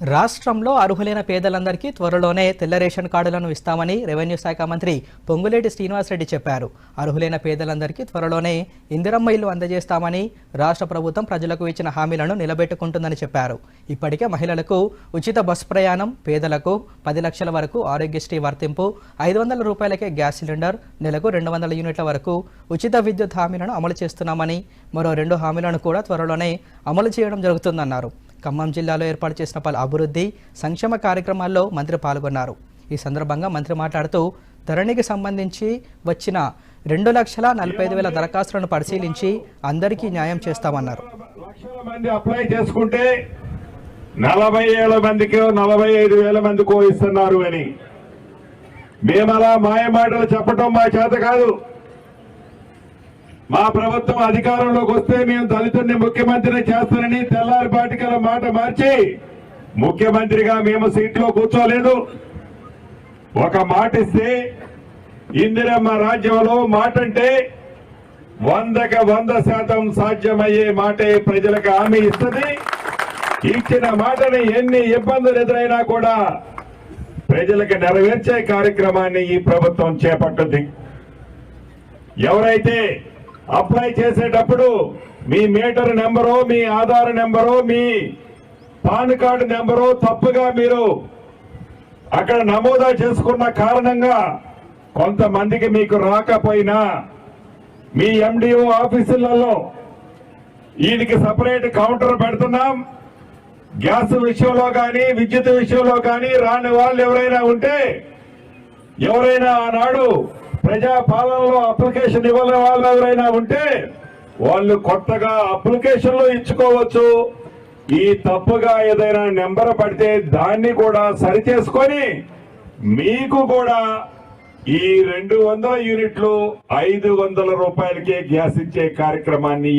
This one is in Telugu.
రాష్ట్రంలో అర్హులైన పేదలందరికీ త్వరలోనే తెల్ల రేషన్ కార్డులను ఇస్తామని రెవెన్యూ శాఖ మంత్రి పొంగులేటి శ్రీనివాసరెడ్డి చెప్పారు. అర్హులైన పేదలందరికీ త్వరలోనే ఇందిరమ్మ ఇల్లు అందజేస్తామని రాష్ట్ర ప్రభుత్వం ప్రజలకు ఇచ్చిన హామీలను నిలబెట్టుకుంటుందని చెప్పారు. ఇప్పటికే మహిళలకు ఉచిత బస్ ప్రయాణం పేదలకు పది లక్షల వరకు ఆరోగ్యశ్రీ వర్తింపు ఐదు వందల రూపాయలకే గ్యాస్ సిలిండర్ నెలకు రెండు వందల యూనిట్ల వరకు ఉచిత విద్యుత్ హామీలను అమలు చేస్తున్నామని మరో రెండు హామీలను కూడా త్వరలోనే అమలు చేయడం జరుగుతుందన్నారు. ఖమ్మం జిల్లాలో ఏర్పాటు చేసిన పలు అభివృద్ధి సంక్షేమ కార్యక్రమాల్లో మంత్రి పాల్గొన్నారు. ఈ సందర్భంగా మంత్రి మాట్లాడుతూ ధరణికి సంబంధించి వచ్చిన రెండు లక్షల నలభై ఐదు వేల దరఖాస్తులను పరిశీలించి అందరికీ న్యాయం చేస్తామన్నారు. అప్లై చేసుకుంటే నలభై ఏళ్ళ మందికి నలభై ఐదు వేల మందికో ఇస్తున్నారు అని. మేము అలా మాయ మాటలు చెప్పటం మా చేత కాదు. మా ప్రభుత్వం అధికారంలోకి వస్తే మేము దళితుడిని ముఖ్యమంత్రిని చేస్తానని తెల్లారిపాటికల మాట మార్చి ముఖ్యమంత్రిగా మేము సీట్లో కూర్చోలేదు. ఒక మాట ఇస్తే ఇందిరమ్మ రాజ్యంలో మాట అంటే వందకి వంద శాతం సాధ్యమయ్యే మాటే ప్రజలకు హామీ ఇస్తుంది. ఇచ్చిన మాటని ఎన్ని ఇబ్బందులు ఎదురైనా కూడా ప్రజలకు నెరవేర్చే కార్యక్రమాన్ని ఈ ప్రభుత్వం చేపట్టుద్ది ఎవరైతే అప్లై చేసేటప్పుడు మీ మీటర్ నెంబరు మీ ఆధార్ నెంబరు మీ పాన్ కార్డు నెంబరు తప్పుగా మీరు అక్కడ నమోదా చేసుకున్న కారణంగా కొంతమందికి మీకు రాకపోయినా మీ ఎండిఓ ఆఫీసులలో వీటికి సపరేట్ కౌంటర్ పెడుతున్నాం. గ్యాస్ విషయంలో కానీ విద్యుత్ విషయంలో కానీ రాని వాళ్ళు ఎవరైనా ఉంటే ఎవరైనా ఆనాడు ప్రజా పాలనలో అప్లికేషన్ ఇవ్వని వాళ్ళు ఎవరైనా ఉంటే వాళ్ళు కొత్తగా అప్లికేషన్లు ఇచ్చుకోవచ్చు. ఈ తప్పుగా ఏదైనా నెంబర్ పడితే దాన్ని కూడా సరిచేసుకొని మీకు కూడా ఈ రెండు వందల యూనిట్లు ఐదు వందల రూపాయలకే గ్యాస్ ఇచ్చే కార్యక్రమాన్ని